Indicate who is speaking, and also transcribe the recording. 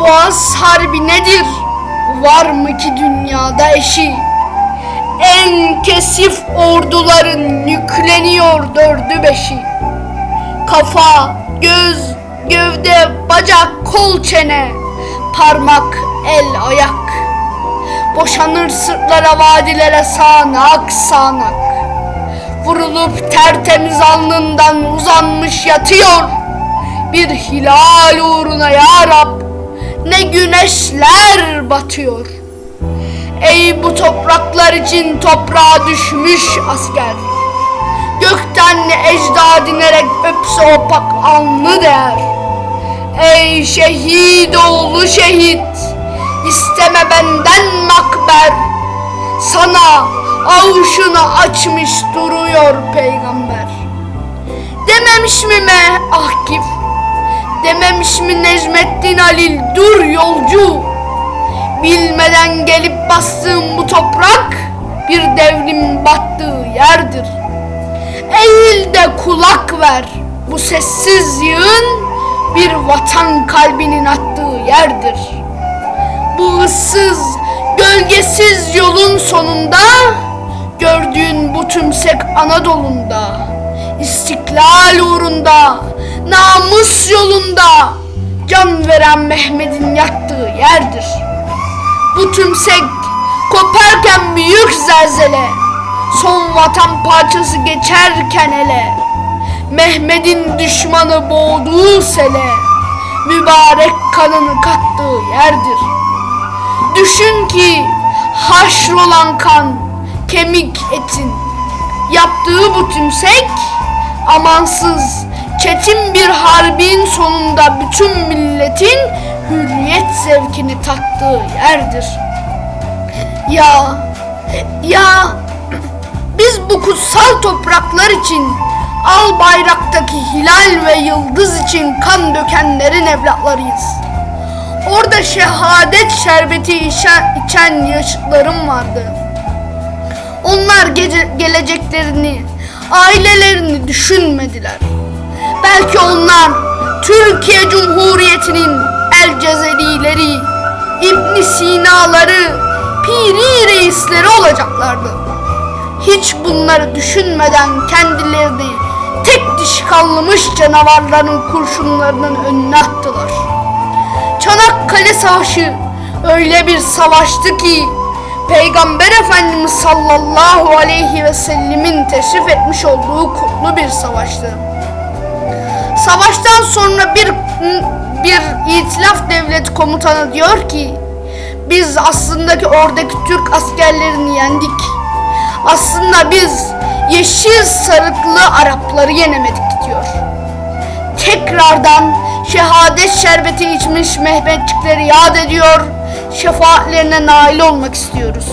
Speaker 1: Boğaz Harbi nedir? Var mı ki dünyada eşi? En kesif orduların yükleniyor dördü beşi. Kafa, göz, gövde, bacak, kol, çene, parmak, el, ayak. Boşanır sırtlara, vadilere sağanak sağanak. Vurulup tertemiz alnından uzanmış yatıyor. Bir hilal uğruna ya Rab ne güneşler batıyor. Ey bu topraklar için toprağa düşmüş asker. Gökten ecda dinerek öpse opak alnı değer. Ey şehit oğlu şehit, isteme benden makber. Sana avuçunu açmış duruyor peygamber. Dememiş mi me Akif? Dememiş mi Necmettin Halil dur yolcu? Bilmeden gelip bastığım bu toprak bir devrim battığı yerdir. Eğil de kulak ver bu sessiz yığın bir vatan kalbinin attığı yerdir. Bu ıssız, gölgesiz yolun sonunda gördüğün bu tümsek Anadolu'nda istiklal uğrunda namus yolunda can veren Mehmet'in yattığı yerdir. Bu tümsek koparken büyük zelzele son vatan parçası geçerken ele Mehmet'in düşmanı boğduğu sele mübarek kanını kattığı yerdir. Düşün ki haşrolan kan, kemik etin yaptığı bu tümsek amansız, çetin bir harbin sonunda bütün milletin hürriyet zevkini tattığı yerdir. Ya, ya biz bu kutsal topraklar için al bayraktaki hilal ve yıldız için kan dökenlerin evlatlarıyız. Orada şehadet şerbeti içen, içen yaşıtlarım vardı. Onlar gece, geleceklerini, ailelerini düşünmediler. Belki onlar Türkiye Cumhuriyeti'nin El Cezerileri, İbn Sina'ları, Piri reisleri olacaklardı. Hiç bunları düşünmeden kendilerini tek diş kalmış canavarların kurşunlarının önüne attılar. Çanakkale Savaşı öyle bir savaştı ki Peygamber Efendimiz sallallahu aleyhi ve sellemin teşrif etmiş olduğu kutlu bir savaştı. Savaştan sonra bir bir itilaf devlet komutanı diyor ki biz aslında ki oradaki Türk askerlerini yendik. Aslında biz yeşil sarıklı Arapları yenemedik diyor. Tekrardan şehadet şerbeti içmiş Mehmetçikleri yad ediyor. Şefaatlerine nail olmak istiyoruz.